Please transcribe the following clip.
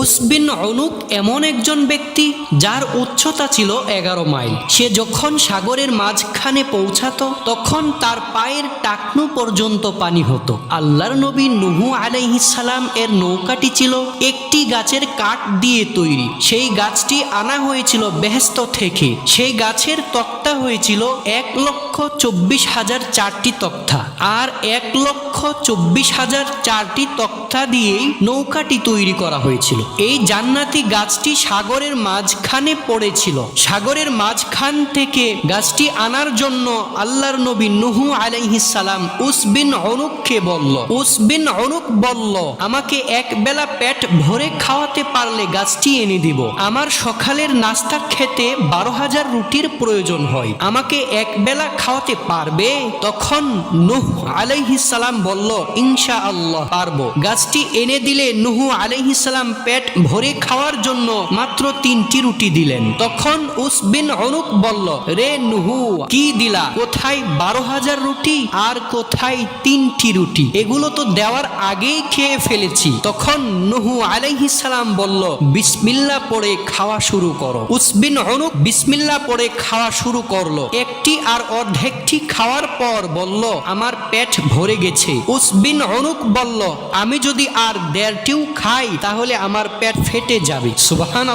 উসবিন অনুক এমন একজন ব্যক্তি যার উচ্চতা ছিল এগারো মাইল। সে যখন সাগরের মাঝখানে পৌঁছাতো, তখন তার পায়ের টাকনু পর্যন্ত পানি হতো। আল্লাহর নবী নুহু আলাইহিসালাম এর নৌকাটি ছিল একটি গাছের কাঠ দিয়ে তৈরি। সেই গাছটি আনা হয়েছিল বেহেস্ত থেকে। সেই গাছের তক্তা হয়েছিল এক লক্ষ চব্বিশ হাজার চারটি তক্তা। আর এক লক্ষ চব্বিশ হাজার চারটি তক্তা দিয়েই নৌকাটি তৈরি করা হয়েছিল। এই জান্নাতি গাছটি সাগরের মাঝখানে পড়েছিল। সাগরের মাঝখান থেকে গাছটি আনার জন্য আল্লাহর নবী নুহু আলাইহিস সালাম উসবিন অনুককে বলল উসবিন অনুক বলল, আমাকে এক বেলা পেট ভরে খাওয়াতে পারলে গাছটি এনে দিব। আমার সকালের নাস্তা খেতে বারো হাজার রুটির প্রয়োজন হয়। আমাকে এক বেলা খাওয়াতে পারবে? তখন নুহ আলাইহিস সালাম বলল ইনশা আল্লাহ পারব গাছটি এনে দিলে নুহু আলাইহিস সালাম পেট ভরে খাওয়ার জন্য মাত্র তিনটি রুটি দিলেন। তখন উসবিন অনুক বলল, রে নুহু, কি দিলা? কোথায় বারো হাজার রুটি আর কোথায় তিনটি রুটি? এগুলো তো দেওয়ার আগেই খেয়ে ফেলেছি। তখন নুহু আলাইহিস সালাম বলল, বিসমিল্লা পড়ে খাওয়া শুরু করো। উসবিন অনুক বিসমিল্লা পড়ে খাওয়া শুরু করল। একটি আর অর্ধেকটি খাওয়ার পর বলল, আমার পেট ভরে গেছে। উসবিন অনুক বলল, আমি যদি আর দেড়টিও খাই তাহলে আমার পেট ফেটে যাবে। সুবহান